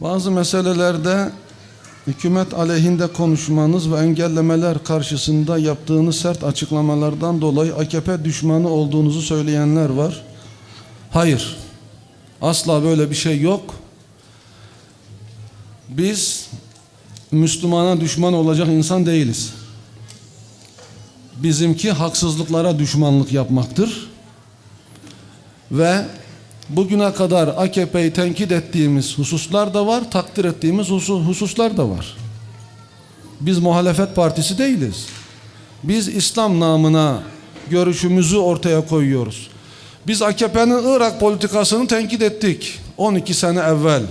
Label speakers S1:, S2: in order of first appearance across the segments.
S1: Bazı meselelerde hükümet aleyhinde konuşmanız ve engellemeler karşısında yaptığınız sert açıklamalardan dolayı AKP düşmanı olduğunuzu söyleyenler var. Hayır. Asla böyle bir şey yok. Biz Müslümana düşman olacak insan değiliz. Bizimki haksızlıklara düşmanlık yapmaktır. Ve bugüne kadar AKP'yi tenkit ettiğimiz hususlar da var, takdir ettiğimiz husu- hususlar da var. Biz muhalefet partisi değiliz. Biz İslam namına görüşümüzü ortaya koyuyoruz. Biz AKP'nin Irak politikasını tenkit ettik 12 sene evvel.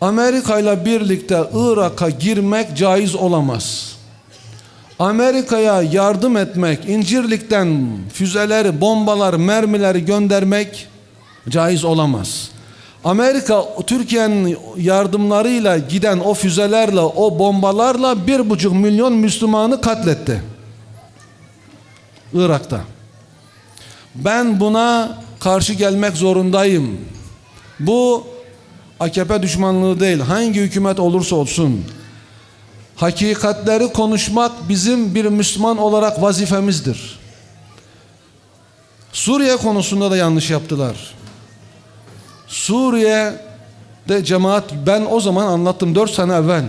S1: Amerika ile birlikte Irak'a girmek caiz olamaz. Amerika'ya yardım etmek, İncirlik'ten füzeleri, bombalar, mermileri göndermek caiz olamaz. Amerika Türkiye'nin yardımlarıyla giden o füzelerle, o bombalarla bir buçuk milyon Müslümanı katletti. Irak'ta. Ben buna karşı gelmek zorundayım. Bu AKP düşmanlığı değil. Hangi hükümet olursa olsun. Hakikatleri konuşmak bizim bir Müslüman olarak vazifemizdir. Suriye konusunda da yanlış yaptılar. Suriye'de cemaat ben o zaman anlattım 4 sene evvel.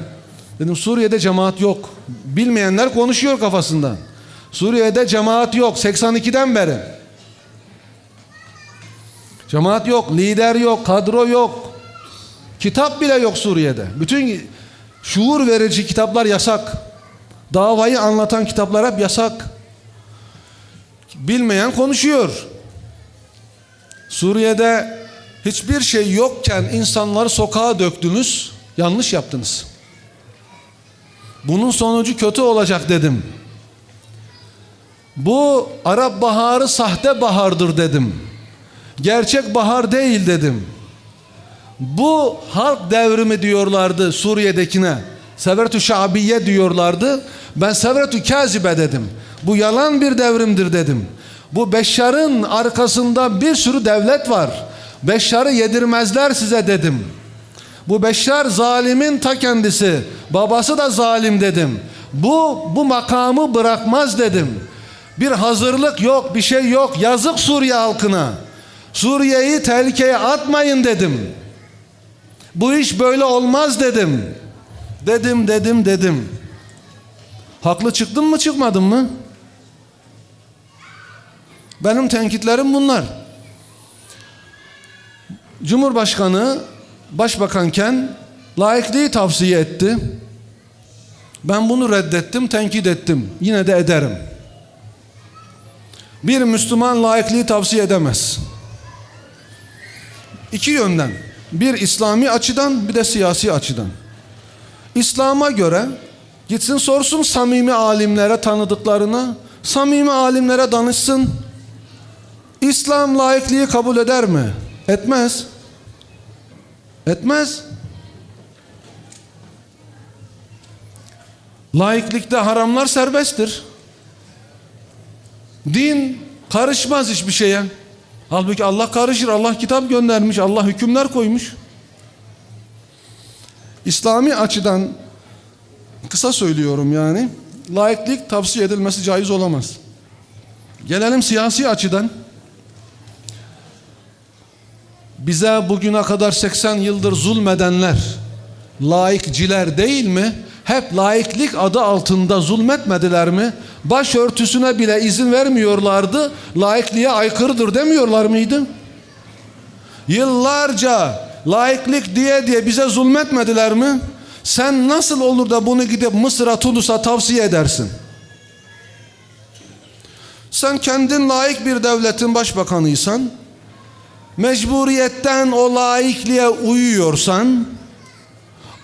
S1: Dedim Suriye'de cemaat yok. Bilmeyenler konuşuyor kafasından. Suriye'de cemaat yok 82'den beri. Cemaat yok, lider yok, kadro yok. Kitap bile yok Suriye'de. Bütün şuur verici kitaplar yasak. Davayı anlatan kitaplar hep yasak. Bilmeyen konuşuyor. Suriye'de hiçbir şey yokken insanları sokağa döktünüz. Yanlış yaptınız. Bunun sonucu kötü olacak dedim. Bu Arap baharı sahte bahardır dedim. Gerçek bahar değil dedim. Bu halk devrimi diyorlardı Suriye'dekine. Severetü Şabiye diyorlardı. Ben Severetü Kazibe dedim. Bu yalan bir devrimdir dedim. Bu Beşşar'ın arkasında bir sürü devlet var. Beşşar'ı yedirmezler size dedim. Bu Beşşar zalimin ta kendisi. Babası da zalim dedim. Bu bu makamı bırakmaz dedim. Bir hazırlık yok, bir şey yok. Yazık Suriye halkına. Suriye'yi tehlikeye atmayın dedim. Bu iş böyle olmaz dedim. Dedim, dedim, dedim. Haklı çıktım mı, çıkmadım mı? Benim tenkitlerim bunlar. Cumhurbaşkanı başbakanken laikliği tavsiye etti. Ben bunu reddettim, tenkit ettim. Yine de ederim. Bir Müslüman laikliği tavsiye edemez. İki yönden. Bir İslami açıdan bir de siyasi açıdan. İslam'a göre gitsin sorsun samimi alimlere tanıdıklarına, samimi alimlere danışsın. İslam laikliği kabul eder mi? Etmez. Etmez. Laiklikte haramlar serbesttir. Din karışmaz hiçbir şeye. Halbuki Allah karışır. Allah kitap göndermiş. Allah hükümler koymuş. İslami açıdan kısa söylüyorum yani. Laiklik tavsiye edilmesi caiz olamaz. Gelelim siyasi açıdan. Bize bugüne kadar 80 yıldır zulmedenler laikciler değil mi? Hep laiklik adı altında zulmetmediler mi? Başörtüsüne bile izin vermiyorlardı. Laikliğe aykırıdır demiyorlar mıydı? Yıllarca laiklik diye diye bize zulmetmediler mi? Sen nasıl olur da bunu gidip Mısır'a, Tunus'a tavsiye edersin? Sen kendin layık bir devletin başbakanıysan, mecburiyetten o laikliğe uyuyorsan,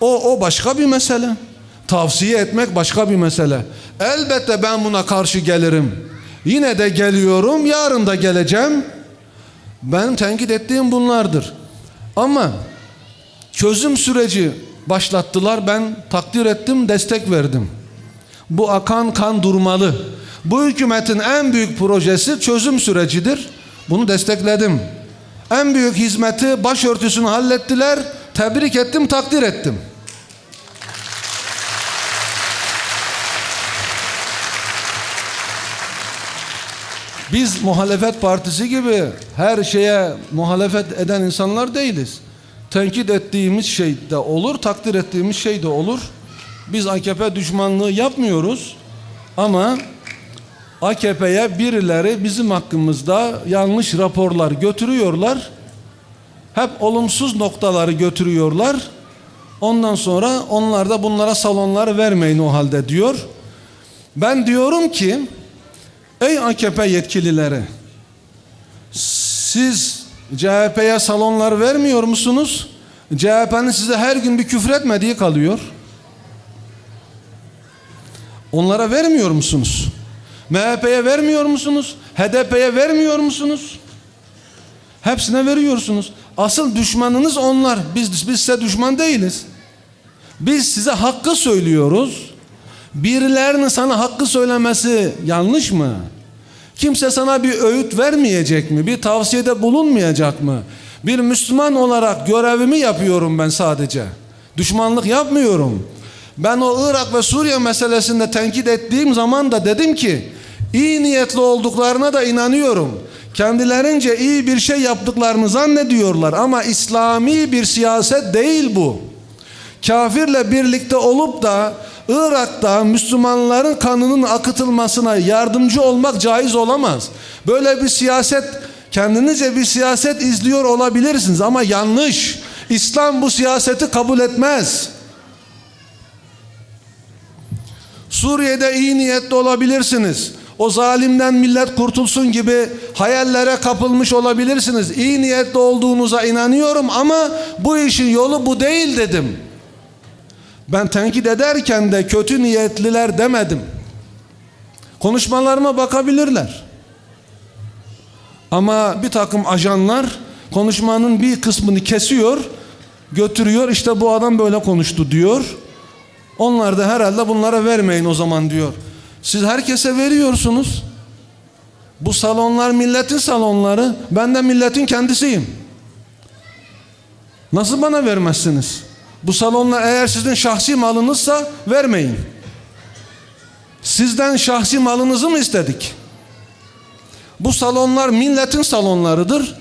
S1: o, o başka bir mesele. Tavsiye etmek başka bir mesele. Elbette ben buna karşı gelirim. Yine de geliyorum, yarın da geleceğim. Benim tenkit ettiğim bunlardır. Ama çözüm süreci başlattılar. Ben takdir ettim, destek verdim. Bu akan kan durmalı. Bu hükümetin en büyük projesi çözüm sürecidir. Bunu destekledim. En büyük hizmeti başörtüsünü hallettiler. Tebrik ettim, takdir ettim. Biz muhalefet partisi gibi her şeye muhalefet eden insanlar değiliz. Tenkit ettiğimiz şey de olur, takdir ettiğimiz şey de olur. Biz AKP düşmanlığı yapmıyoruz ama AKP'ye birileri bizim hakkımızda yanlış raporlar götürüyorlar. Hep olumsuz noktaları götürüyorlar. Ondan sonra onlar da bunlara salonlar vermeyin o halde diyor. Ben diyorum ki ey AKP yetkilileri siz CHP'ye salonlar vermiyor musunuz? CHP'nin size her gün bir küfür etmediği kalıyor. Onlara vermiyor musunuz? MHP'ye vermiyor musunuz? HDP'ye vermiyor musunuz? Hepsine veriyorsunuz. Asıl düşmanınız onlar. Biz, biz size düşman değiliz. Biz size hakkı söylüyoruz. Birilerinin sana hakkı söylemesi yanlış mı? Kimse sana bir öğüt vermeyecek mi? Bir tavsiyede bulunmayacak mı? Bir Müslüman olarak görevimi yapıyorum ben sadece. Düşmanlık yapmıyorum. Ben o Irak ve Suriye meselesinde tenkit ettiğim zaman da dedim ki iyi niyetli olduklarına da inanıyorum. Kendilerince iyi bir şey yaptıklarını zannediyorlar ama İslami bir siyaset değil bu. Kafirle birlikte olup da Irak'ta Müslümanların kanının akıtılmasına yardımcı olmak caiz olamaz. Böyle bir siyaset kendinizce bir siyaset izliyor olabilirsiniz ama yanlış. İslam bu siyaseti kabul etmez. Suriye'de iyi niyetli olabilirsiniz. O zalimden millet kurtulsun gibi hayallere kapılmış olabilirsiniz. İyi niyetli olduğunuza inanıyorum ama bu işin yolu bu değil dedim. Ben tenkit ederken de kötü niyetliler demedim. Konuşmalarıma bakabilirler. Ama bir takım ajanlar konuşmanın bir kısmını kesiyor, götürüyor. İşte bu adam böyle konuştu diyor. Onlar da herhalde bunlara vermeyin o zaman diyor. Siz herkese veriyorsunuz. Bu salonlar milletin salonları. Ben de milletin kendisiyim. Nasıl bana vermezsiniz? Bu salonlar eğer sizin şahsi malınızsa vermeyin. Sizden şahsi malınızı mı istedik? Bu salonlar milletin salonlarıdır.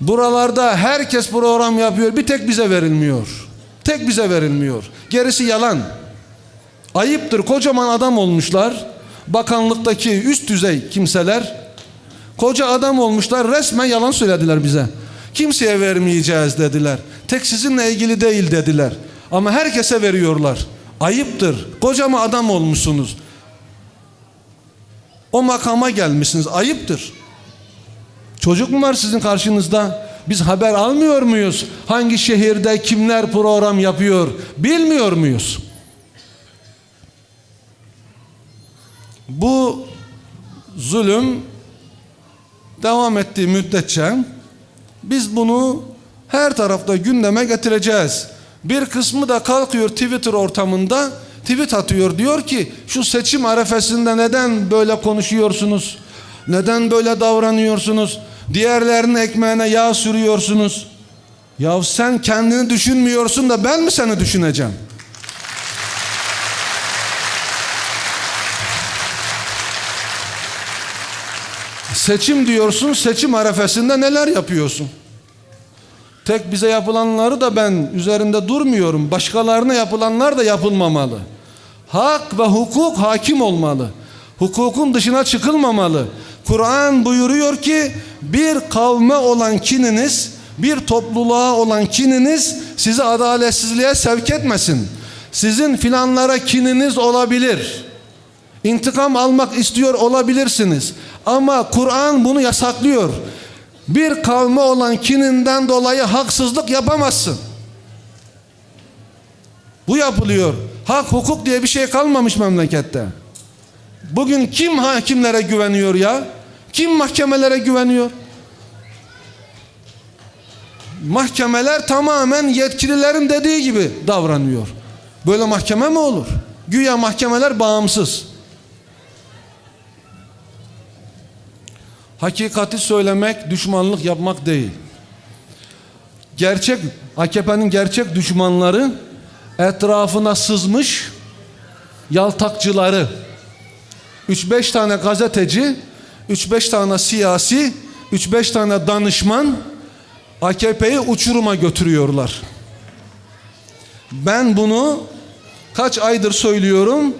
S1: Buralarda herkes program yapıyor. Bir tek bize verilmiyor. Tek bize verilmiyor. Gerisi yalan. Ayıptır. Kocaman adam olmuşlar. Bakanlıktaki üst düzey kimseler. Koca adam olmuşlar. Resmen yalan söylediler bize. Kimseye vermeyeceğiz dediler. Tek sizinle ilgili değil dediler. Ama herkese veriyorlar. Ayıptır. Kocaman adam olmuşsunuz. O makama gelmişsiniz. Ayıptır. Çocuk mu var sizin karşınızda? Biz haber almıyor muyuz? Hangi şehirde kimler program yapıyor? Bilmiyor muyuz? Bu zulüm devam ettiği müddetçe biz bunu her tarafta gündeme getireceğiz. Bir kısmı da kalkıyor Twitter ortamında tweet atıyor diyor ki şu seçim arefesinde neden böyle konuşuyorsunuz? Neden böyle davranıyorsunuz? Diğerlerinin ekmeğine yağ sürüyorsunuz. Ya sen kendini düşünmüyorsun da ben mi seni düşüneceğim? Seçim diyorsun, seçim arefesinde neler yapıyorsun? Tek bize yapılanları da ben üzerinde durmuyorum. Başkalarına yapılanlar da yapılmamalı. Hak ve hukuk hakim olmalı. Hukukun dışına çıkılmamalı. Kur'an buyuruyor ki bir kavme olan kininiz, bir topluluğa olan kininiz sizi adaletsizliğe sevk etmesin. Sizin filanlara kininiz olabilir. İntikam almak istiyor olabilirsiniz. Ama Kur'an bunu yasaklıyor. Bir kavme olan kininden dolayı haksızlık yapamazsın. Bu yapılıyor. Hak hukuk diye bir şey kalmamış memlekette. Bugün kim hakimlere güveniyor ya? Kim mahkemelere güveniyor? Mahkemeler tamamen yetkililerin dediği gibi davranıyor. Böyle mahkeme mi olur? Güya mahkemeler bağımsız. Hakikati söylemek düşmanlık yapmak değil. Gerçek AKP'nin gerçek düşmanları etrafına sızmış yaltakçıları 3-5 tane gazeteci 3-5 tane siyasi 3-5 tane danışman AKP'yi uçuruma götürüyorlar. Ben bunu kaç aydır söylüyorum.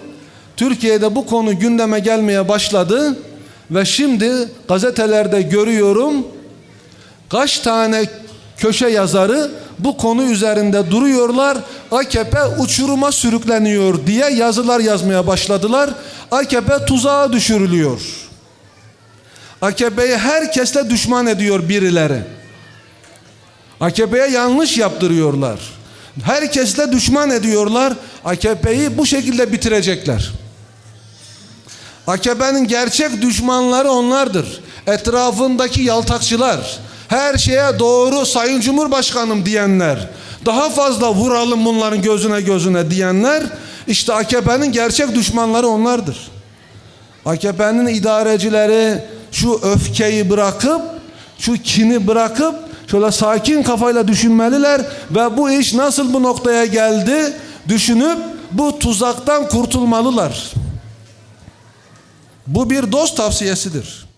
S1: Türkiye'de bu konu gündeme gelmeye başladı ve şimdi gazetelerde görüyorum kaç tane köşe yazarı bu konu üzerinde duruyorlar. AKP uçuruma sürükleniyor diye yazılar yazmaya başladılar. AKP tuzağa düşürülüyor. AKP'yi herkesle düşman ediyor birileri. AKP'ye yanlış yaptırıyorlar. Herkesle düşman ediyorlar. AKP'yi bu şekilde bitirecekler. AKP'nin gerçek düşmanları onlardır. Etrafındaki yaltakçılar, her şeye doğru Sayın Cumhurbaşkanım diyenler, daha fazla vuralım bunların gözüne gözüne diyenler, işte AKP'nin gerçek düşmanları onlardır. AKP'nin idarecileri şu öfkeyi bırakıp, şu kini bırakıp şöyle sakin kafayla düşünmeliler ve bu iş nasıl bu noktaya geldi düşünüp bu tuzaktan kurtulmalılar. Bu bir dost tavsiyesidir.